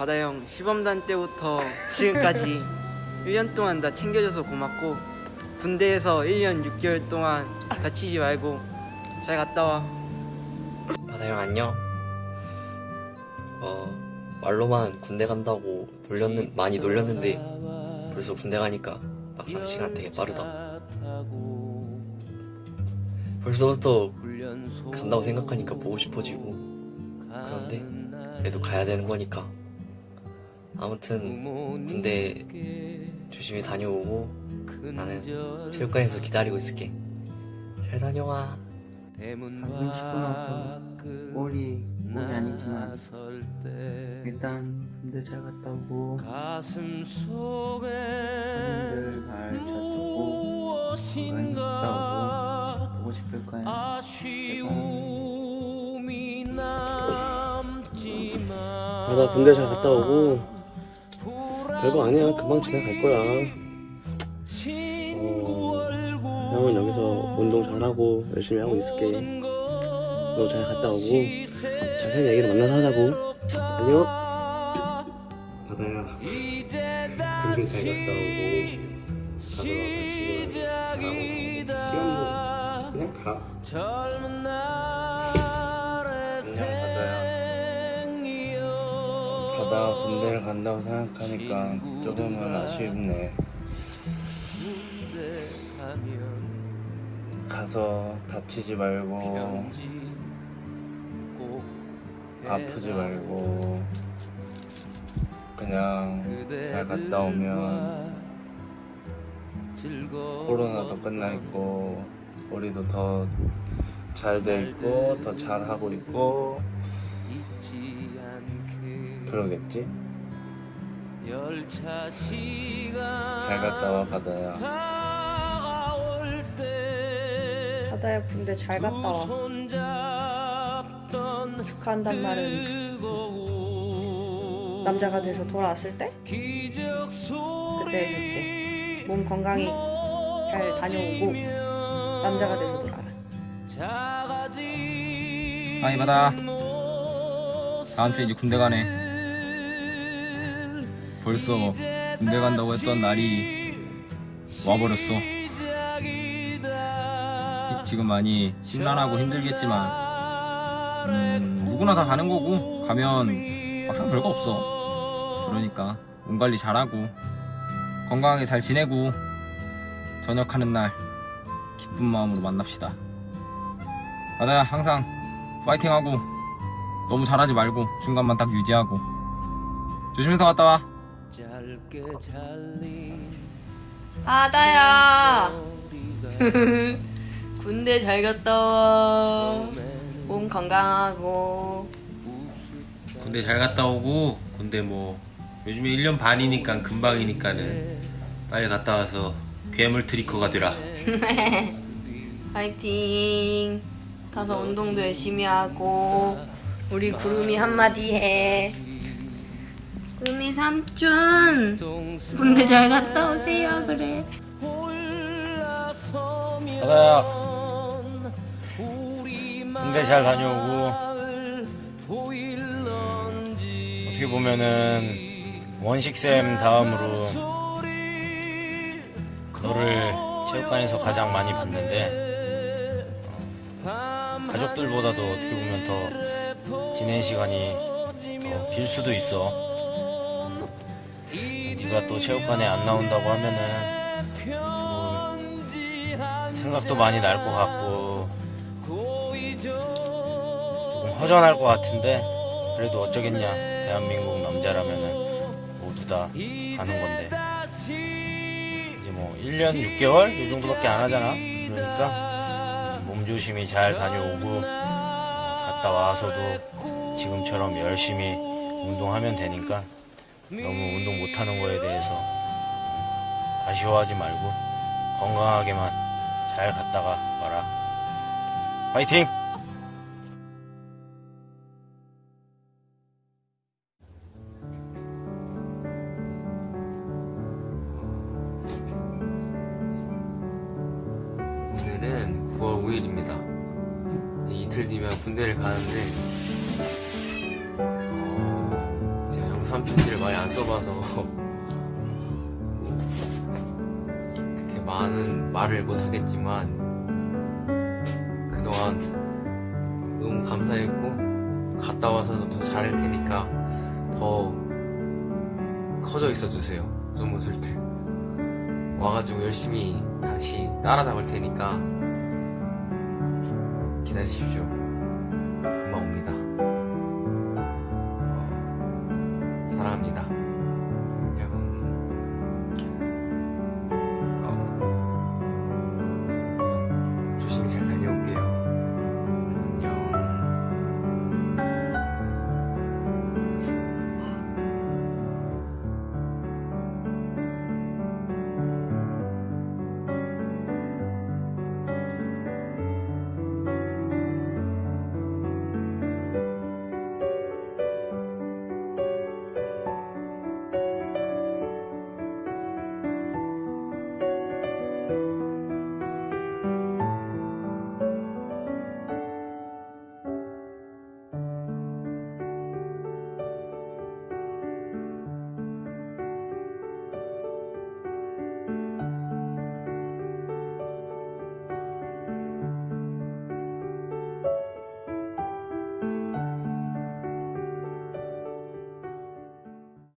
바다 형 시범단 때부터 지금까지 1년 동안 나 챙겨줘서 고맙고 군대에서 1년 6개월 동안 다치지 말고 잘 갔다 와. 바다 형 안녕. 어 말로만 군대 간다고 놀렸는 많이 놀렸는데 벌써 군대 가니까 막상 시간 되게 빠르다. 벌써부터 간다고 생각하니까 보고 싶어지고 그런데 그래도 가야 되는 거니까 아무튼 군대 조심히 다녀오고 나는 체육관에서 기다리고 있을게. 잘 다녀와. 가끔 씻고 나서 머리 머리 아니지만 일단 군대 잘 갔다 오고 선생님들 말잘 듣고 건강히 갔다 오고 보고 싶을 거야 맞아 군대 잘 갔다 오고 별거 아니야. 금방 지나갈 거야. 어, 형은 여기서 운동 잘하고 열심히 하고 있을게. 너 잘 갔다 오고 자세한 얘기를 만나서 하자고. 안녕. 바다야. 군대 잘 갔다 오고 가서 다치지 말고 잘하고. 시간도 그냥 가 군대를 간다고 생각하니까 조금은 아쉽네. 가서 다치지 말고 아프지 말고 그냥 잘 갔다 오면 코로나도 끝나 있고 우리도 더 잘 돼 있고 더 잘하고 있고 그러겠지? 잘 갔다 와 바다야 바다야 군대 잘 갔다 와. 축하한단 말은 남자가 돼서 돌아왔을 때 그때 해줄게. 몸 건강히 잘 다녀오고 남자가 돼서 돌아와. 아니 바다 다음 주에 이제 군대 가네 벌써 군대 간다고 했던 날이 와버렸어. 지금 많이 심란하고 힘들겠지만 음, 누구나 다 가는 거고 가면 막상 별거 없어. 그러니까 몸 관리 잘하고 건강하게 잘 지내고 전역하는 날 기쁜 마음으로 만납시다. 바다야 항상 파이팅하고 너무 잘하지 말고 중간만 딱 유지하고. 조심해서 갔다 와. 바다야 군대 잘 갔다 와. 몸 건강하고 군대 잘 갔다 오고 군대 뭐 요즘에 1년 반이니까 금방이니까는 빨리 갔다 와서 괴물 트리커가 되라 파이팅. 가서 운동도 열심히 하고 우리 구름이 한마디 해. 구름이 삼촌. 군대 잘 갔다 오세요. 그래. 바다야. 군대 잘 다녀오고 어떻게 보면은 원식쌤 다음으로 너를 체육관에서 가장 많이 봤는데 어, 가족들보다도 어떻게 보면 더 지낸 시간이 더 길 수도 있어 네가 또 체육관에 안 나온다고 하면은 조금 생각도 많이 날 것 같고 조금 허전할 것 같은데 그래도 어쩌겠냐. 대한민국 남자라면은 모두 다 가는 건데. 이제 뭐 1년 6개월? 이 정도밖에 안 하잖아. 그러니까 몸 조심히 잘 다녀오고 갔다 와서도 지금처럼 열심히 운동하면 되니까 너무 운동 못하는 거에 대해서 아쉬워하지 말고 건강하게만 잘 갔다가 와라. 파이팅! 오늘은 9월 5일입니다. 이틀 뒤면 군대를 가는데 어, 제가 영상 편지를 많이 안 써봐서 그렇게 많은 말을 못 하겠지만 그동안 너무 감사했고 갔다 와서도 더 잘할 테니까 더 커져 있어 주세요. 소모슬트 와가지고 열심히 다시 따라잡을 테니까 기다리십시오.